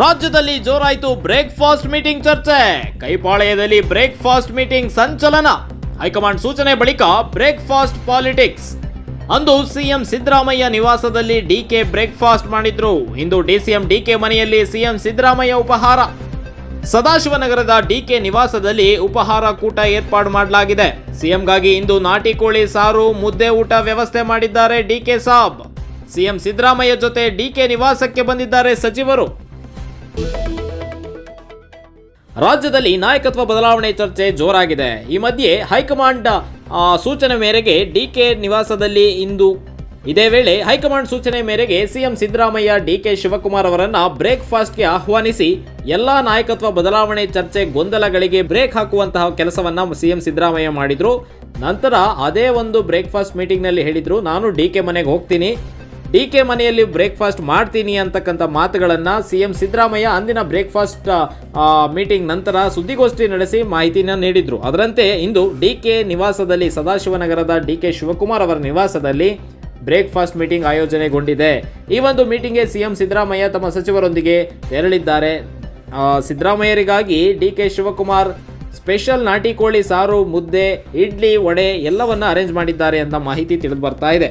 ರಾಜ್ಯದಲ್ಲಿ ಜೋರಾಯಿತು breakfast meeting ಚರ್ಚೆ. ಕೈಪಾಳೆಯದಲ್ಲಿ ಬ್ರೇಕ್ಫಾಸ್ಟ್ ಮೀಟಿಂಗ್ ಸಂಚಲನ. ಹೈಕಮಾಂಡ್ ಸೂಚನೆ ಬಳಿಕ ಬ್ರೇಕ್ಫಾಸ್ಟ್ ಪಾಲಿಟಿಕ್ಸ್. ಅಂದು ಸಿಎಂ ಸಿದ್ದರಾಮಯ್ಯ ನಿವಾಸದಲ್ಲಿ ಡಿಕೆ ಬ್ರೇಕ್ಫಾಸ್ಟ್ ಮಾಡಿದ್ರು. ಇಂದು ಡಿಸಿಎಂ ಡಿಕೆ ಮನೆಯಲ್ಲಿ ಸಿಎಂ ಸಿದ್ದರಾಮಯ್ಯ ಉಪಹಾರ. ಸದಾಶಿವನಗರದ ಡಿಕೆ ನಿವಾಸದಲ್ಲಿ ಉಪಹಾರ ಕೂಟ ಏರ್ಪಾಡು ಮಾಡಲಾಗಿದೆ. ಸಿಎಂಗಾಗಿ ಇಂದು ನಾಟಿ ಕೋಳಿ ಸಾರು, ಮುದ್ದೆ ಊಟ ವ್ಯವಸ್ಥೆ ಮಾಡಿದ್ದಾರೆ ಡಿಕೆ ಸಾಬ್. ಸಿಎಂ ಸಿದ್ದರಾಮಯ್ಯ ಜೊತೆ ಡಿಕೆ ನಿವಾಸಕ್ಕೆ ಬಂದಿದ್ದಾರೆ ಸಚಿವರು. ರಾಜ್ಯದಲ್ಲಿ ನಾಯಕತ್ವ ಬದಲಾವಣೆ ಚರ್ಚೆ ಜೋರಾಗಿದೆ. ಈ ಮಧ್ಯೆ ಹೈಕಮಾಂಡ್ ಸೂಚನೆ ಮೇರೆಗೆ ಡಿಕೆ ನಿವಾಸದಲ್ಲಿ ಇಂದು ಇದೇ ವೇಳೆ ಹೈಕಮಾಂಡ್ ಸೂಚನೆ ಮೇರೆಗೆ ಸಿಎಂ ಸಿದ್ದರಾಮಯ್ಯ ಡಿಕೆ ಶಿವಕುಮಾರ್ ಅವರನ್ನ ಬ್ರೇಕ್ಫಾಸ್ಟ್ಗೆ ಆಹ್ವಾನಿಸಿ ಎಲ್ಲಾ ನಾಯಕತ್ವ ಬದಲಾವಣೆ ಚರ್ಚೆ ಗೊಂದಲಗಳಿಗೆ ಬ್ರೇಕ್ ಹಾಕುವಂತಹ ಕೆಲಸವನ್ನ ಸಿಎಂ ಸಿದ್ದರಾಮಯ್ಯ ಮಾಡಿದ್ರು. ನಂತರ ಅದೇ ಒಂದು ಬ್ರೇಕ್ಫಾಸ್ಟ್ ಮೀಟಿಂಗ್ನಲ್ಲಿ ಹೇಳಿದ್ರು, ನಾನು ಡಿ ಕೆ ಮನೆಗೆ ಹೋಗ್ತೀನಿ. ಡಿ ಕೆ ಮನೆಯಲ್ಲಿ ಬ್ರೇಕ್ಫಾಸ್ಟ್ ಮಾಡ್ತೀನಿ ಅಂತಕ್ಕಂಥ ಮಾತುಗಳನ್ನ ಸಿಎಂ ಸಿದ್ದರಾಮಯ್ಯ ಅಂದಿನ ಬ್ರೇಕ್ಫಾಸ್ಟ್ ಮೀಟಿಂಗ್ ನಂತರ ಸುದ್ದಿಗೋಷ್ಠಿ ನಡೆಸಿ ಮಾಹಿತಿನ ನೀಡಿದರು. ಅದರಂತೆ ಇಂದು ಡಿ ಕೆ ನಿವಾಸದಲ್ಲಿ ಸದಾಶಿವನಗರದ ಡಿ ಕೆ ಶಿವಕುಮಾರ್ ಅವರ ನಿವಾಸದಲ್ಲಿ ಬ್ರೇಕ್ಫಾಸ್ಟ್ ಮೀಟಿಂಗ್ ಆಯೋಜನೆಗೊಂಡಿದೆ. ಈ ಒಂದು ಮೀಟಿಂಗ್ಗೆ ಸಿಎಂ ಸಿದ್ದರಾಮಯ್ಯ ತಮ್ಮ ಸಚಿವರೊಂದಿಗೆ ತೆರಳಿದ್ದಾರೆ. ಸಿದ್ದರಾಮಯ್ಯರಿಗಾಗಿ ಡಿ ಕೆ ಶಿವಕುಮಾರ್ ಸ್ಪೆಷಲ್ ನಾಟಿ ಕೋಳಿ ಸಾರು, ಮುದ್ದೆ, ಇಡ್ಲಿ, ವಡೆ ಎಲ್ಲವನ್ನ ಅರೇಂಜ್ ಮಾಡಿದ್ದಾರೆ ಅಂತ ಮಾಹಿತಿ ತಿಳಿದು ಬರ್ತಾ ಇದೆ.